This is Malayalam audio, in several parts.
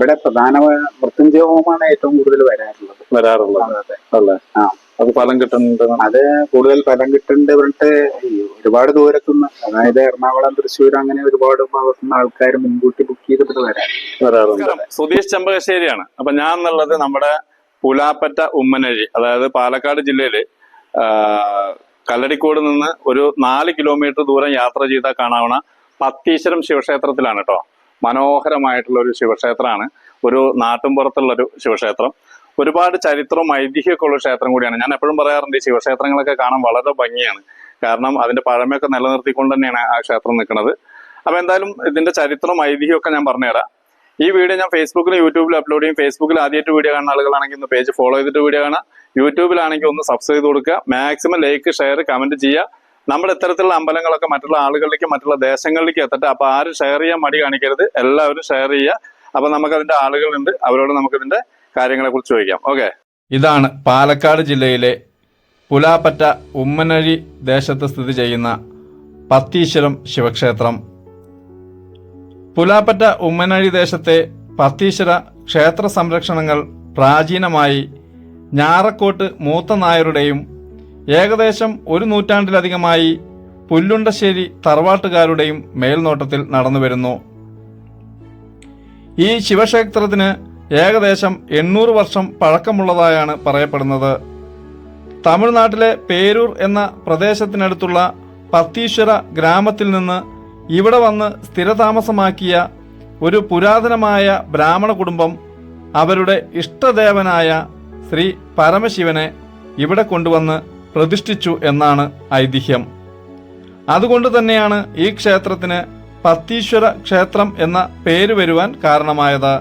ഇവിടെ പ്രധാന മൃത്യുഞ്ജയ ഹോമമാണ് ഏറ്റവും കൂടുതൽ വരാറുള്ളത്. വരാറുള്ളത്. അല്ലേ? ആ. അത് ഫലം കിട്ടുന്നുണ്ട് അത് കൂടുതൽ ഫലം കിട്ടുന്നുണ്ട് പറഞ്ഞിട്ട് ഈ ഒരുപാട് ദൂരത്തുനിന്ന് അതായത് എറണാകുളം തൃശ്ശൂർ അങ്ങനെ ഒരുപാട് ഭാഗത്തുനിന്ന് ആൾക്കാർ മുൻകൂട്ടി ബുക്ക് ചെയ്തിട്ട് വരാൻ വരാറുണ്ട്. സുധീഷ് ചെമ്പകശ്ശേരിയാണ്. അപ്പൊ ഞാൻ എന്നുള്ളത് നമ്മുടെ പുലാപ്പറ്റ ഉമ്മനഴി അതായത് പാലക്കാട് ജില്ലയിൽ കല്ലടിക്കോട് നിന്ന് ഒരു നാല് കിലോമീറ്റർ ദൂരം യാത്ര ചെയ്താൽ കാണാവുന്ന പത്തീശ്വരം ശിവക്ഷേത്രത്തിലാണ് കേട്ടോ മനോഹരമായിട്ടുള്ള ഒരു ശിവക്ഷേത്രമാണ്. ഒരു നാട്ടിൻപുറത്തുള്ള ഒരു ശിവക്ഷേത്രം. ഒരുപാട് ചരിത്രവും ഐതിഹ്യമൊക്കെ ഉള്ള ക്ഷേത്രം കൂടിയാണ്. ഞാൻ എപ്പോഴും പറയാറുണ്ട് ഈ ശിവക്ഷേത്രങ്ങളൊക്കെ കാണാൻ വളരെ ഭംഗിയാണ്. കാരണം അതിന്റെ പഴമയൊക്കെ നിലനിർത്തിക്കൊണ്ട് തന്നെയാണ് ആ ക്ഷേത്രം നിൽക്കുന്നത്. അപ്പൊ എന്തായാലും ഇതിന്റെ ചരിത്രവും ഐതിഹ്യമൊക്കെ ഞാൻ പറഞ്ഞുതരാം. ഈ വീഡിയോ ഞാൻ ഫേസ്ബുക്കിലും യൂട്യൂബിലും അപ്ലോഡ് ചെയ്യും. ഫേസ്ബുക്കിൽ ആദ്യമായിട്ട് വീഡിയോ കാണുന്ന ആളുകളാണെങ്കിൽ ഒന്ന് പേജ് ഫോളോ ചെയ്തിട്ട് വീഡിയോ കാണാം യൂട്യൂബിലാണെങ്കിൽ ഒന്ന് സബ്സ്ക്രൈബ് ചെയ്ത് കൊടുക്കുക. മാക്സിമം ലൈക്ക് ഷെയർ കമന്റ് ചെയ്യുക. നമ്മുടെ ഇത്തരത്തിലുള്ള അമ്പലങ്ങളൊക്കെ മറ്റുള്ള ആളുകളിലേക്ക് മറ്റുള്ള ദേശങ്ങളിലേക്ക് എത്തട്ടെ. അപ്പൊ ആരും ഷെയർ ചെയ്യാൻ മടി കാണിക്കരുത്. എല്ലാവരും ഷെയർ ചെയ്യുക. അപ്പൊ നമുക്ക് അതിന്റെ ആളുകളുണ്ട്. അവരോട് നമുക്ക് ഇതിന്റെ കാര്യങ്ങളെ കുറിച്ച് ചോദിക്കാം. ഓക്കെ ഇതാണ് പാലക്കാട് ജില്ലയിലെ പുലാപ്പറ്റ ഉമ്മനഴി ദേശത്ത് സ്ഥിതി ചെയ്യുന്ന പത്തീശ്വരം ശിവക്ഷേത്രം. പുലാപ്പറ്റ ഉമ്മനഴി ദേശത്തെ പത്തീശ്വര ക്ഷേത്ര സംരക്ഷണങ്ങൾ പ്രാചീനമായി ഞാറക്കോട്ട് മൂത്ത നായരുടെയും ഏകദേശം ഒരു നൂറ്റാണ്ടിലധികമായി പുല്ലുണ്ടശ്ശേരി തറവാട്ടുകാരുടെയും മേൽനോട്ടത്തിൽ നടന്നുവരുന്നു. ഈ ശിവക്ഷേത്രത്തിന് ഏകദേശം എണ്ണൂറ് വർഷം പഴക്കമുള്ളതായാണ് പറയപ്പെടുന്നത്. തമിഴ്നാട്ടിലെ പേരൂർ എന്ന പ്രദേശത്തിനടുത്തുള്ള പത്തീശ്വര ഗ്രാമത്തിൽ നിന്ന് ഇവിടെ വന്ന് സ്ഥിരതാമസമാക്കിയ ഒരു പുരാതനമായ ബ്രാഹ്മണ കുടുംബം അവരുടെ ഇഷ്ടദേവനായ ശ്രീ പരമശിവനെ ഇവിടെ കൊണ്ടുവന്ന് പ്രതിഷ്ഠിച്ചു എന്നാണ് ഐതിഹ്യം. അതുകൊണ്ട് തന്നെയാണ് ഈ ക്ഷേത്രത്തിന് പത്തീശ്വര ക്ഷേത്രം എന്ന പേര് വരുവാൻ കാരണമായത്.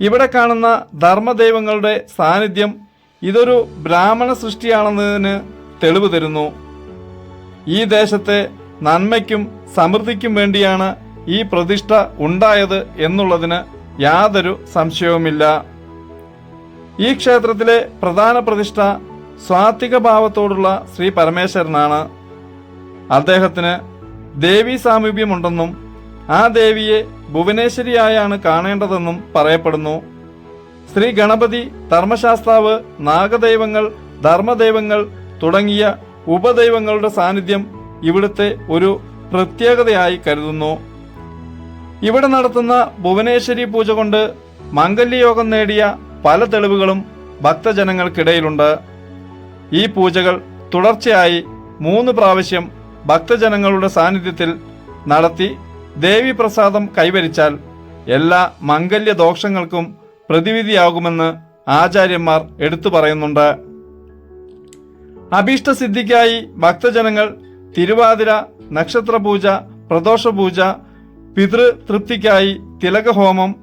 ഇവിടെ കാണുന്ന ധർമ്മദൈവങ്ങളുടെ സാന്നിധ്യം ഇതൊരു ബ്രാഹ്മണ സൃഷ്ടിയാണെന്നതിന് തെളിവ് തരുന്നു. ഈ ദേശത്തെ നന്മയ്ക്കും സമൃദ്ധിക്കും വേണ്ടിയാണ് ഈ പ്രതിഷ്ഠ ഉണ്ടായത് എന്നുള്ളതിന് യാതൊരു സംശയവുമില്ല. ഈ ക്ഷേത്രത്തിലെ പ്രധാന പ്രതിഷ്ഠ സ്വാത്വിക ഭാവത്തോടുള്ള ശ്രീ പരമേശ്വരനാണ്. അദ്ദേഹത്തിന് ദേവീ സാമീപ്യമുണ്ടെന്നും ആ ദേവിയെ ഭുവനേശ്വരിയായാണ് കാണേണ്ടതെന്നും പറയപ്പെടുന്നു. ശ്രീ ഗണപതി ധർമ്മശാസ്ത്രാവ് നാഗദൈവങ്ങൾ ധർമ്മദൈവങ്ങൾ തുടങ്ങിയ ഉപദൈവങ്ങളുടെ സാന്നിധ്യം ഇവിടുത്തെ ഒരു പ്രത്യേകതയായി കരുതുന്നു. ഇവിടെ നടത്തുന്ന ഭുവനേശ്വരി പൂജ കൊണ്ട് മംഗല്യയോഗം നേടിയ പല തെളിവുകളും ഭക്തജനങ്ങൾക്കിടയിലുണ്ട്. ഈ പൂജകൾ തുടർച്ചയായി മൂന്ന് പ്രാവശ്യം ഭക്തജനങ്ങളുടെ സാന്നിധ്യത്തിൽ നടത്തി ദേവി പ്രസാദം കൈവരിച്ചാൽ എല്ലാ മംഗല്യ ദോഷങ്ങൾക്കും പ്രതിവിധിയാകുമെന്ന് ആചാര്യന്മാർ എടുത്തു പറയുന്നുണ്ട്. അഭീഷ്ടസിദ്ധിക്കായി ഭക്തജനങ്ങൾ തിരുവാതിര നക്ഷത്ര പൂജ നക്ഷത്രപൂജ പ്രദോഷപൂജ പിതൃതൃപ്തിക്കായി തിലകഹോമം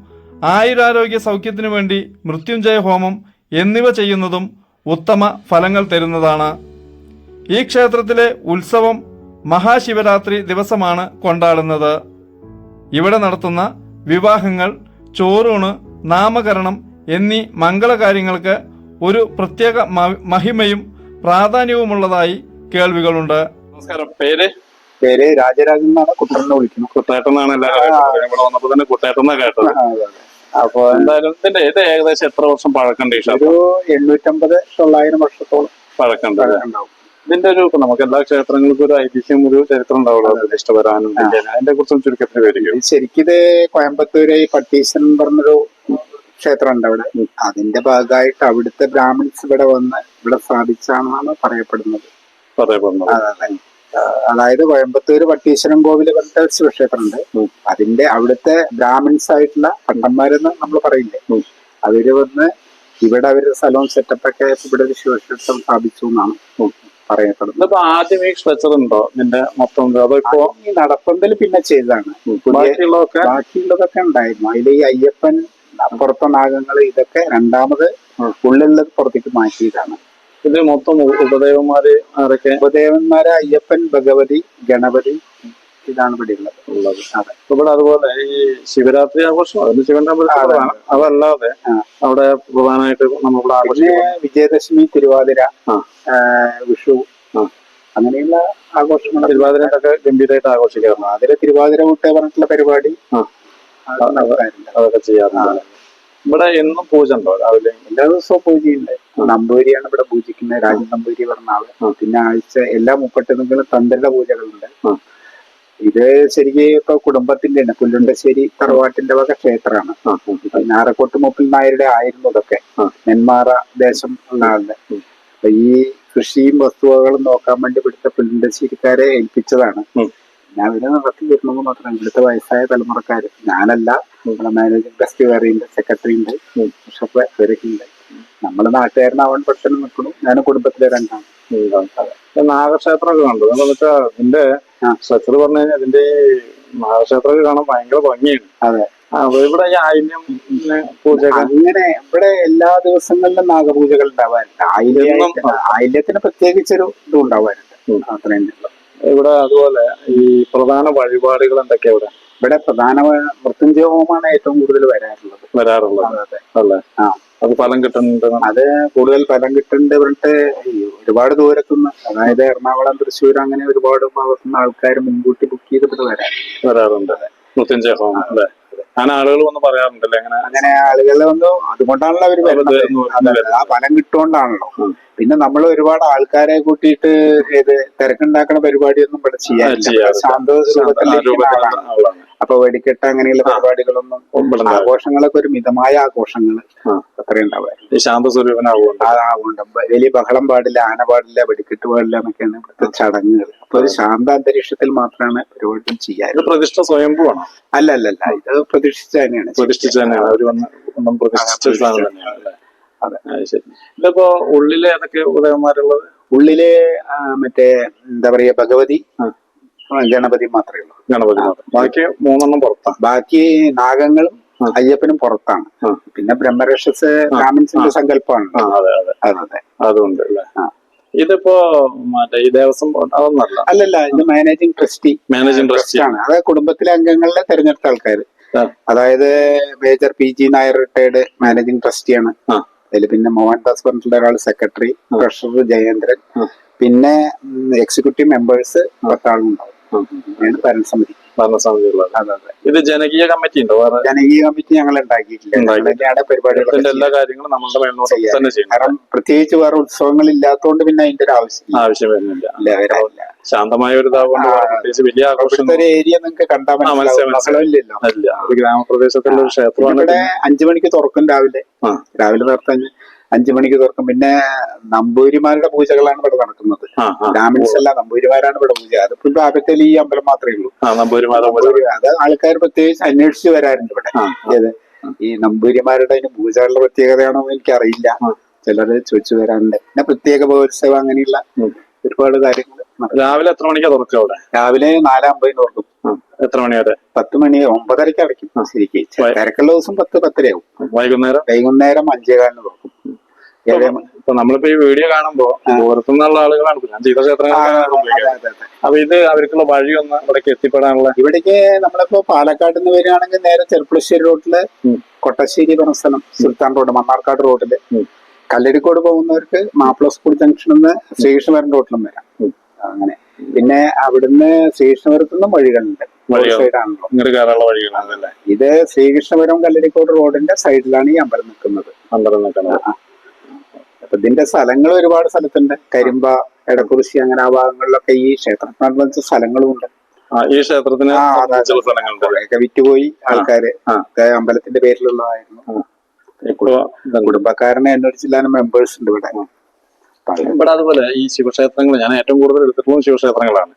ആയുരാരോഗ്യ സൗഖ്യത്തിനു വേണ്ടി മൃത്യുഞ്ജയ ഹോമം എന്നിവ ചെയ്യുന്നതും ഉത്തമ ഫലങ്ങൾ തരുന്നതാണ്. ഈ ക്ഷേത്രത്തിലെ ഉത്സവം മഹാശിവരാത്രി ദിവസമാണ് കൊണ്ടാടുന്നത്. ഇവിടെ നടത്തുന്ന വിവാഹങ്ങൾ ചോറൂണ് നാമകരണം എന്നീ മംഗളകാര്യങ്ങൾക്ക് ഒരു പ്രത്യേക മഹിമയും പ്രാധാന്യവുമുള്ളതായി കേൾവികളുണ്ട്. നമസ്കാരം. പേര്? പേര് രാജരാജൻ എന്നാണ് കുട്ടനെ വിളിക്കുന്നത്. കുട്ടേട്ടെന്നാണ് എല്ലാവരും കേട്ടത്. ഇവിടെ വന്നപ്പോ തന്നെ കുട്ടേട്ടെന്നാ കേട്ടത്. അതെ, അതെ. അപ്പൊ എന്തായാലും ഇതിന്റെ ഇത് ഏകദേശം എത്ര വർഷം പഴക്കണ്ട ഒരു എണ്ണൂറ്റമ്പത് തൊള്ളായിരം വർഷത്തോളം പഴക്കണ്ട? ഇതിന്റെ ഒരു നമുക്ക് എല്ലാ ക്ഷേത്രങ്ങൾക്കും ഒരു ഐതിഹ്യം ഒരു ചരിത്രം ഉണ്ടാവുള്ളൂ പ്രതിഷ്ഠ വരാനും ഇതിന്റെ അതിന്റെ കുറിച്ചും ചുരുക്കത്തിൽ വരികയും ഇത് ശരിക്കിത് കോയമ്പത്തൂര് ഈ എന്ന് പറഞ്ഞൊരു ക്ഷേത്രം ഉണ്ട് അവിടെ അതിന്റെ ഭാഗമായിട്ട് അവിടുത്തെ ബ്രാഹ്മിൺസ് ഇവിടെ വന്ന് ഇവിടെ സ്ഥാപിച്ചാണെന്നാണ് പറയപ്പെടുന്നത്. പറയപ്പെടുന്നത്. അതെ. അതായത് കോയമ്പത്തൂര് പട്ടീശ്വരൻ കോവിൽ പറഞ്ഞിട്ട് ശിവക്ഷേത്രം ഉണ്ട് അതിന്റെ അവിടുത്തെ ബ്രാഹ്മിൻസ് ആയിട്ടുള്ള പണ്ടന്മാരെന്ന് നമ്മൾ പറയില്ലേ. അവർ വന്ന് ഇവിടെ അവർ സ്ഥലവും സെറ്റപ്പ് ഒക്കെ ആയപ്പോ ഇവിടെ ഒരു ശിവക്ഷേത്രം സ്ഥാപിച്ചു എന്നാണ്. പറയപ്പെടുന്നത്. അപ്പൊ ആദ്യം ഈ സ്ട്രക്ചർ ഉണ്ടോ നിന്റെ മൊത്തം ഇത്? അതോ ഇപ്പോ അത് ഈ നടപ്പന്തൽ പിന്നെ ചെയ്തതാണ്. ബാക്കിയുള്ളതൊക്കെ? ബാക്കിയുള്ളതൊക്കെ ഉണ്ടായിരുന്നു. അതിൽ ഈ അയ്യപ്പൻ പുറത്തെ നാഗങ്ങൾ ഇതൊക്കെ രണ്ടാമത്. ഉള്ളിലുള്ളത് പുറത്തേക്ക് മാറ്റിയതാണ്. ഇത് മൊത്തം ഉപദേവന്മാരെ ആരൊക്കെ? ഉപദേവന്മാരെ അയ്യപ്പൻ ഭഗവതി ഗണപതി ഇതാണ് ഇവിടെ ഉള്ളത്. ഉള്ളത്. അതെ. ഇവിടെ അതുപോലെ ഈ ശിവരാത്രി ആഘോഷം അത് ശിവന്റെ അമ്പലത്തിലാണ് അതല്ലാതെ. അവിടെ പ്രധാനമായിട്ട് നമ്മളിവിടെ ആഘോഷിക്കുന്നത്? വിജയദശമി തിരുവാതിര വിഷു അങ്ങനെയുള്ള ആഘോഷങ്ങൾ തിരുവാതിരയൊക്കെ ഗംഭീരമായിട്ട് ആഘോഷിക്കാറുണ്ട്? അതിലെ തിരുവാതിര കൂട്ട പറഞ്ഞിട്ടുള്ള പരിപാടി അതൊക്കെ ചെയ്യാറുണ്ട്. ഇവിടെ എന്നും പൂജ ഉണ്ടോ രാവിലെ? എല്ലാ ദിവസവും പൂജയുണ്ട്. നമ്പൂരിയാണ് ഇവിടെ പൂജിക്കുന്നത്. രാജൻ നമ്പൂരി പറഞ്ഞ ആൾ. പിന്നെ ആഴ്ച എല്ലാ മുപ്പത്തൊന്നുകളും തന്ത്രിയുടെ പൂജകളുണ്ട്. ഇത് ശരിക്കും ഇപ്പൊ കുടുംബത്തിന്റെ ആണ് പുല്ലുണ്ടശ്ശേരി തറവാട്ടിന്റെ വക ക്ഷേത്രമാണ്. ഞാറക്കോട്ട്. മുപ്പിൽ നായരുടെ ആയിരുന്നു ഇതൊക്കെ. നെന്മാറ ദേശം ഉള്ള ആളുടെ. അപ്പൊ ഈ കൃഷിയും വസ്തുവകളും നോക്കാൻ വേണ്ടി ഇവിടുത്തെ പുല്ലുണ്ടശ്ശേരിക്കാരെ ഏൽപ്പിച്ചതാണ്. ഞാൻ അവർ നടത്തി വരുന്നത് മാത്രം ഇവിടുത്തെ വയസ്സായ തലമുറക്കാര്. ഞാനല്ല. നമ്മുടെ മാനേജിംഗ് ട്രസ്റ്റ് വേറെ ഉണ്ട്. സെക്രട്ടറി ഉണ്ട് ബിഷപ്പ് അവരൊക്കെ ഉണ്ട്. നമ്മൾ നാട്ടുകാരനാവാൻ പെട്ടെന്ന് നിൽക്കണു ഞാൻ കുടുംബത്തിലെ രണ്ടാണ്. നാഗക്ഷേത്രമൊക്കെ കണ്ടു. എന്താ വെച്ചാ ഇതിന്റെ. സ്ട്രക്ചർ പറഞ്ഞു കഴിഞ്ഞാൽ ഇതിന്റെ നാഗക്ഷേത്രമൊക്കെ കാണാൻ ഭയങ്കര ഭംഗിയാണ്. അതെ. ഇവിടെ ആയില്യം പിന്നെ അങ്ങനെ ഇവിടെ എല്ലാ ദിവസങ്ങളിലും നാഗപൂജകൾ ഉണ്ടാവാറുണ്ട്. ആയില്യം. ആയില്യത്തിന് പ്രത്യേകിച്ചൊരു ഇത് ഉണ്ടാവാറുണ്ട്. അത്രയും ഇവിടെ അതുപോലെ ഈ പ്രധാന വഴിപാടുകൾ എന്തൊക്കെയാ ഇവിടെ? ഇവിടെ പ്രധാന മൃത്യുഞ്ജയ ഹോമമാണ് ഏറ്റവും കൂടുതൽ വരാറുള്ളത്. വരാറുള്ളത്. അതെ, അതെ. അല്ലേ? ആ. അത് ഫലം കിട്ടുന്നുണ്ട് അത് കൂടുതൽ ഫലം കിട്ടുന്നുണ്ട് പറഞ്ഞിട്ട് ഒരുപാട് ദൂരത്തുനിന്ന് അതായത് എറണാകുളം തൃശ്ശൂർ അങ്ങനെ ഒരുപാട് ഭാഗത്തുനിന്ന് ആൾക്കാർ മുൻകൂട്ടി ബുക്ക് ചെയ്തിട്ട് വരാം വരാറുണ്ട്. മൃത്യുഞ്ജയ ഹോമം അല്ലേ? അങ്ങനെ ആളുകൾ വന്ന് പറയാറുണ്ടല്ലേ അങ്ങനെ? അങ്ങനെ ആളുകൾ വന്നു അതുകൊണ്ടാണല്ലോ അവർ വരുന്നത്. ആ ഫലം കിട്ടുകൊണ്ടാണല്ലോ. പിന്നെ നമ്മൾ ഒരുപാട് ആൾക്കാരെ കൂട്ടിയിട്ട് ഇത് തിരക്കുണ്ടാക്കുന്ന പരിപാടിയൊന്നും ഇവിടെ ചെയ്യാൻ ചെയ്യാറില്ല. അപ്പൊ വെടിക്കെട്ട് അങ്ങനെയുള്ള പരിപാടികളൊന്നും ആഘോഷങ്ങളൊക്കെ ഒരു മിതമായ ആഘോഷങ്ങൾ. അത്രയും ഉണ്ടാവുക ശാന്തസ്വരൂപനാവുകൊണ്ട് വലിയ ബഹളം പാടില്ല ആന പാടില്ല വെടിക്കെട്ട് പാടില്ല എന്നൊക്കെയാണ് ഇവിടുത്തെ ചടങ്ങുകൾ. അപ്പൊ ഒരു ശാന്ത അന്തരീക്ഷത്തിൽ മാത്രമാണ് പരിപാടികൾ ചെയ്യാറ്. ഇത് പ്രതിഷ്ഠ സ്വയംഭൂവാണ്? അല്ല അല്ല അല്ല ഇത് പ്രതീക്ഷിച്ച തന്നെയാണ് പ്രതിഷ്ഠിച്ച തന്നെയാണ്. അവർ വന്ന് പ്രതിഷ്ഠിച്ച തന്നെയാണ്. അതെ. ശരി. ഇതിപ്പോ ഉള്ളിലെ ഏതൊക്കെ ഉദയന്മാരുള്ളത്? ഉള്ളിലെ മറ്റേ എന്താ പറയാ ഭഗവതി ഗണപതി മാത്രമേ ഉള്ളൂ. ഗണപതി മാത്രം. ബാക്കി മൂന്നെണ്ണം പുറത്താണ്. ബാക്കി നാഗങ്ങളും. അയ്യപ്പനും പുറത്താണ്. പിന്നെ ബ്രഹ്മരക്ഷസ് ബ്രാഹ്മിൻസിന്റെ സങ്കല്പമാണ്. അതുകൊണ്ട്. ഇതിപ്പോ മറ്റേ ഈ ദേവസ്വം അതൊന്നല്ല. അല്ലല്ല ഇത് മാനേജിംഗ് ട്രസ്റ്റി മാനേജിങ് ട്രസ്റ്റി ആണ്. അത് കുടുംബത്തിലെ അംഗങ്ങളിലെ തെരഞ്ഞെടുത്ത ആൾക്കാർ അതായത് major P G Nair retired managing ട്രസ്റ്റിയാണ്. അതിൽ പിന്നെ മോഹൻദാസ് പറഞ്ഞിട്ടുള്ള ഒരാൾ സെക്രട്ടറി ട്രഷറർ ജയേന്ദ്രൻ പിന്നെ എക്സിക്യൂട്ടീവ് മെമ്പേഴ്സ് പത്താളുണ്ടാവും. ഭരണസമിതി ഭരണസമിതിയുള്ളത്. അതെ അതെ. ഇത് ജനകീയ കമ്മിറ്റി ഉണ്ടോ? ജനകീയ കമ്മിറ്റി ഞങ്ങൾ ഉണ്ടാക്കിയിട്ടില്ല. എല്ലാ കാര്യങ്ങളും നമ്മളുടെ തന്നെ കാരണം പ്രത്യേകിച്ച് വേറെ ഉത്സവങ്ങൾ ഇല്ലാത്തതുകൊണ്ട് പിന്നെ അതിന്റെ ഒരു ആവശ്യം ആവശ്യം വരുന്നില്ല ശാന്തമായ ഒരു പ്രത്യേകിച്ച് വലിയ ആഘോഷം ഒരു ഏരിയ നിങ്ങൾക്ക് കണ്ടാൽ മനസ്സിലായി, മനസ്സിലാവും. മനസ്സിലായി. ബഹളമില്ലല്ലോ. അല്ല ഒരു ഗ്രാമപ്രദേശത്തുള്ള ഒരു ക്ഷേത്രമാണ് അഞ്ചു മണിക്ക് തുറക്കും രാവിലെ. രാവിലെ നേരത്തെ അഞ്ചു മണിക്ക് തുറക്കും. പിന്നെ നമ്പൂരിമാരുടെ പൂജകളാണ് ഇവിടെ നടക്കുന്നത്. ബ്രാഹ്മിൻസ് അല്ല നമ്പൂരിമാരാണ് ഇവിടെ പൂജ. അതിപ്പോ ഭാഗത്തിൽ ഈ അമ്പലം മാത്രമേ ഉള്ളൂ. അത് ആൾക്കാർ പ്രത്യേകിച്ച് അന്വേഷിച്ച് വരാറുണ്ട് ഇവിടെ. ഏത്? ഈ നമ്പൂരിമാരുടെ അതിന് പൂജകളുടെ പ്രത്യേകതയാണോ എനിക്ക് അറിയില്ല. ചിലര് ചോദിച്ചു വരാറുണ്ട്. പിന്നെ പ്രത്യേക മഹോത്സവം അങ്ങനെയുള്ള. ഒരുപാട് കാര്യങ്ങൾ രാവിലെ എത്ര മണിക്കാ തുറക്കും അവിടെ? രാവിലെ നാലാമ്പതിന് തുറക്കും. എത്ര മണി വരെ? പത്ത് മണി ഒമ്പതരക്ക് അടയ്ക്കും ശരിക്കും. തിരക്കുള്ള ദിവസം പത്ത് പത്തരയാവും. വൈകുന്നേരം? വൈകുന്നേരം അഞ്ചേകാലിന് തുറക്കും. ഇപ്പൊ നമ്മളിപ്പോ ഈ വീഡിയോ കാണുമ്പോ പുറത്തുനിന്നുള്ള ആളുകളാണ് ഞാൻ ചെയ്ത ക്ഷേത്രങ്ങളൊക്കെ. അപ്പൊ ഇത് അവർക്കുള്ള വഴി ഒന്ന് ഇവിടേക്ക് എത്തിപ്പെടാനുള്ള ഇവിടേക്ക് നമ്മളിപ്പോ പാലക്കാട് നിന്ന് വരികയാണെങ്കിൽ നേരെ ചെറുപ്പുളശ്ശേരി റോഡിൽ കൊട്ടശ്ശേരി പറഞ്ഞ സ്ഥലം സുൽത്താൻ റോഡ് മണ്ണാർക്കാട് റോഡിൽ. കല്ലടിക്കോട് പോകുന്നവർക്ക് മാപ്പിള സ്കൂൾ ജംഗ്ഷനിൽ നിന്ന് റോഡിൽ റോഡിലും വരാം അങ്ങനെ. പിന്നെ അവിടുന്ന് ശ്രീകൃഷ്ണപുരത്തു നിന്നും വഴികളുണ്ട്. സൈഡാണല്ലോ. ഇത് ശ്രീകൃഷ്ണപുരം കല്ലടിക്കോട് റോഡിന്റെ സൈഡിലാണ് ഈ അമ്പലം നിൽക്കുന്നത്. അമ്പലം നിൽക്കുന്നത്. അപ്പൊ ഇതിന്റെ സ്ഥലങ്ങൾ ഒരുപാട് സ്ഥലത്തുണ്ട്. കരിമ്പ എടക്കുറിശി അങ്ങനെ ആ ഭാഗങ്ങളിലൊക്കെ ഈ ക്ഷേത്രത്തിനനുബന്ധിച്ച സ്ഥലങ്ങളും ഉണ്ട് ഈ ക്ഷേത്രത്തിന് സ്ഥലങ്ങളുണ്ട്. വിറ്റുപോയി ആൾക്കാര്. അമ്പലത്തിന്റെ പേരിലുള്ളതായിരുന്നു. കുടുംബക്കാരനെ എണ്ണൂറ്റില്ലാനും മെമ്പേഴ്സ് ഉണ്ട് ഇവിടെ. ഇവിടെ അതുപോലെ ഈ ശിവക്ഷേത്രങ്ങൾ ഞാൻ ഏറ്റവും കൂടുതൽ എടുത്തിട്ടുള്ളത് ശിവക്ഷേത്രങ്ങളാണ്.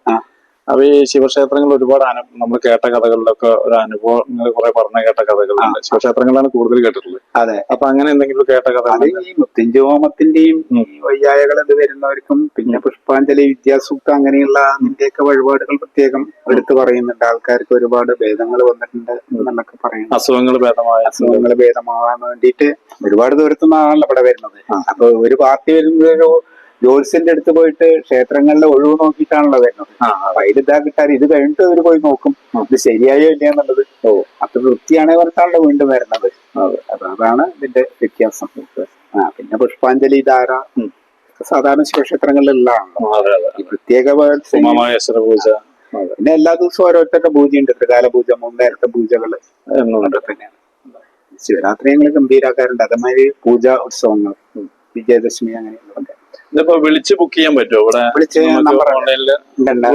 അപ്പൊ ഈ ശിവക്ഷേത്രങ്ങൾ ഒരുപാട് അനുഭവം നമ്മൾ കേട്ട കഥകളിലൊക്കെ ഒരു അനുഭവങ്ങൾ കുറെ പറഞ്ഞ കേട്ട കഥകളുണ്ട്. ശിവക്ഷേത്രങ്ങളാണ് കൂടുതൽ കേട്ടിട്ടുള്ളത്. അതെ. അപ്പൊ അങ്ങനെ എന്തെങ്കിലും കേട്ട കഥ കഥകൾ ഈ. ഈ വയ്യായകൾ ഇത് വരുന്നവർക്കും പിന്നെ പുഷ്പാഞ്ജലി വിദ്യാസൂക്ത അങ്ങനെയുള്ള അതിന്റെയൊക്കെ വഴിപാടുകൾ പ്രത്യേകം എടുത്തു പറയുന്നുണ്ട്. ആൾക്കാർക്ക് ഒരുപാട് ഭേദങ്ങൾ വന്നിട്ടുണ്ട് എന്നൊക്കെ പറയുന്നു. അസുഖങ്ങൾ ഭേദമായ അസുഖങ്ങൾ ഭേദമാവാൻ വേണ്ടിയിട്ട് ഒരുപാട് ദൂരത്തുനിന്നാണല്ലോ ഇവിടെ വരുന്നത്. അപ്പൊ ഒരു പാർട്ടി വരുന്നത് ഒരു ജോത്സ്യന്റെ അടുത്ത് പോയിട്ട് ക്ഷേത്രങ്ങളിലെ ഒഴിവ് നോക്കിയിട്ടാണല്ലോ വരുന്നത്. ആ, അപ്പൊ അതിൽ ഇതാ കിട്ടാൻ ഇത് കഴിഞ്ഞിട്ട് അവർ പോയി നോക്കും. ഇത് ശരിയായോ ഇല്ല എന്നുള്ളത്. ഓ. അത്ര വൃത്തിയാണേ പറഞ്ഞിട്ടാണല്ലോ വീണ്ടും വരുന്നത്. അതെ. അതാണ് ഇതിന്റെ വ്യത്യാസം. ആ പിന്നെ പുഷ്പാഞ്ജലി ധാര. സാധാരണ ശിവക്ഷേത്രങ്ങളിലുള്ളതാണല്ലോ പ്രത്യേക പൂജ. പിന്നെ എല്ലാ ദിവസവും ഓരോരുത്തരുടെ പൂജയുണ്ട്. ത്രികാല പൂജ മൂന്ന് നേരത്തെ പൂജകൾ. എന്നുണ്ട്. പിന്നെ ശിവരാത്രി ഞങ്ങൾ ഗംഭീരാക്കാറുണ്ട്. അതേമാതിരി പൂജ ഉത്സവങ്ങൾ വിജയദശമി അങ്ങനെയുള്ളതൊക്കെ. ഇതിപ്പോ വിളിച്ച് ബുക്ക് ചെയ്യാൻ പറ്റുമോ? ഇവിടെ വിളിച്ച് നമ്പർ ഓൺലൈനിൽ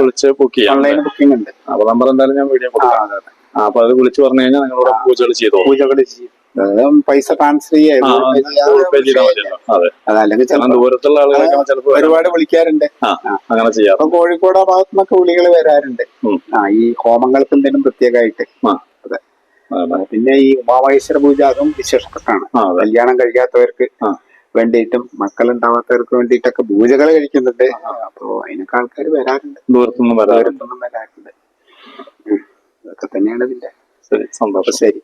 വിളിച്ച് ബുക്ക് ചെയ്യാം. ഓൺലൈൻ ബുക്കിംഗ് ഉണ്ട്. അപ്പൊ നമ്പർ എന്തായാലും ഞാൻ വീഡിയോ കൊടുക്കാം. അപ്പൊ അത് വിളിച്ച് പറഞ്ഞു കഴിഞ്ഞാൽ നിങ്ങളോട് പൂജകൾ ചെയ്തോ പൂജകൾ ചെയ്യും. പൈസ ട്രാൻസ്ഫർ ചെയ്യാം. ദൂരത്തുള്ള ആളുകളൊക്കെ ചിലപ്പോൾ ഒരുപാട് വിളിക്കാറുണ്ട്. അങ്ങനെ ചെയ്യാം. അപ്പൊ കോഴിക്കോട് ആ ഭാഗത്തു നിന്നൊക്കെ വിളികൾ വരാറുണ്ട്. ആ ഈ ഹോമങ്ങൾക്ക് എന്തെങ്കിലും പ്രത്യേകമായിട്ട്. പിന്നെ ഈ ഉമാമഹേശ്വര പൂജ അതും വിശേഷപ്പെട്ടാണ്. കല്യാണം കഴിക്കാത്തവർക്ക്. വേണ്ടിയിട്ടും മക്കൾ ഉണ്ടാവാത്തവർക്ക് വേണ്ടിയിട്ടൊക്കെ പൂജകൾ കഴിക്കുന്നുണ്ട്. അപ്പോ അതിനൊക്കെ ആൾക്കാർ വരാറുണ്ട്. ദൂരത്തുനിന്നും വരാറുണ്ട് ദൂരത്തൊന്നും വരാറുണ്ട് ഇതൊക്കെ തന്നെയാണ് ഇതിന്റെ ശരി.